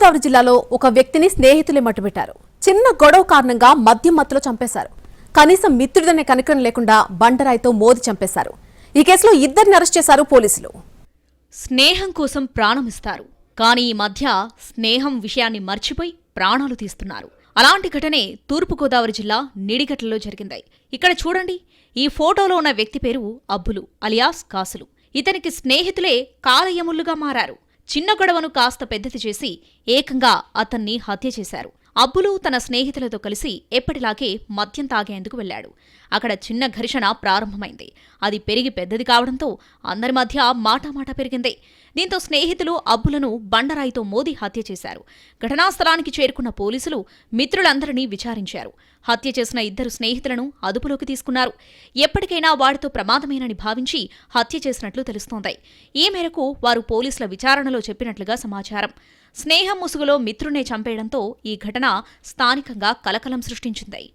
తూర్పుగోదావరి జిల్లాలో ఒక వ్యక్తిని స్నేహితులే మట్టుబెట్టారు. చిన్న గొడవ కారణంగా మద్యం మత్తులో చంపేశారు. కనీసం మిత్రుడనే కనికరం లేకుండా బండరాయితో మోది చంపేశారు. ఈ కేసులో ఇద్దరిని అరెస్ట్ చేశారు పోలీసులు. స్నేహం కోసం ప్రాణమిస్తారు కానీ ఈ మధ్య స్నేహం విషయాన్ని మర్చిపోయి ప్రాణాలు తీస్తున్నారు. అలాంటి ఘటనే తూర్పుగోదావరి జిల్లా నిడిగట్లలో జరిగింది. ఇక్కడ చూడండి ఈ ఫోటోలో ఉన్న వ్యక్తి పేరు అబ్బులు అలియాస్ కాసులు. ఇతనికి స్నేహితులే కాలయములుగా మారారు. చిన్న గొడవను కాస్త పెద్దది చేసి ఏకంగా అతన్ని హత్య చేశారు. అబ్బులు తన స్నేహితులతో కలిసి ఎప్పటిలాగే మద్యం తాగేందుకు వెళ్ళాడు. అక్కడ చిన్న ఘర్షణ ప్రారంభమైంది. అది పెరిగి పెద్దది కావడంతో అందరి మధ్య మాటామాట పెరిగింది. దీంతో స్నేహితులు అబ్బులను బండరాయితో మోదీ హత్య చేశారు. ఘటనా స్థలానికి చేరుకున్న పోలీసులు మిత్రులందరినీ విచారించారు. హత్య చేసిన ఇద్దరు స్నేహితులను అదుపులోకి తీసుకున్నారు. ఎప్పటికైనా వాడితో ప్రమాదమేనని భావించి హత్య చేసినట్లు తెలుస్తోంది. ఈ మేరకు వారు పోలీసుల విచారణలో చెప్పినట్లుగా సమాచారం. స్నేహం ముసుగులో మిత్రునే చంపేయడంతో ఈ ఘటన స్థానికంగా కలకలం సృష్టించింది.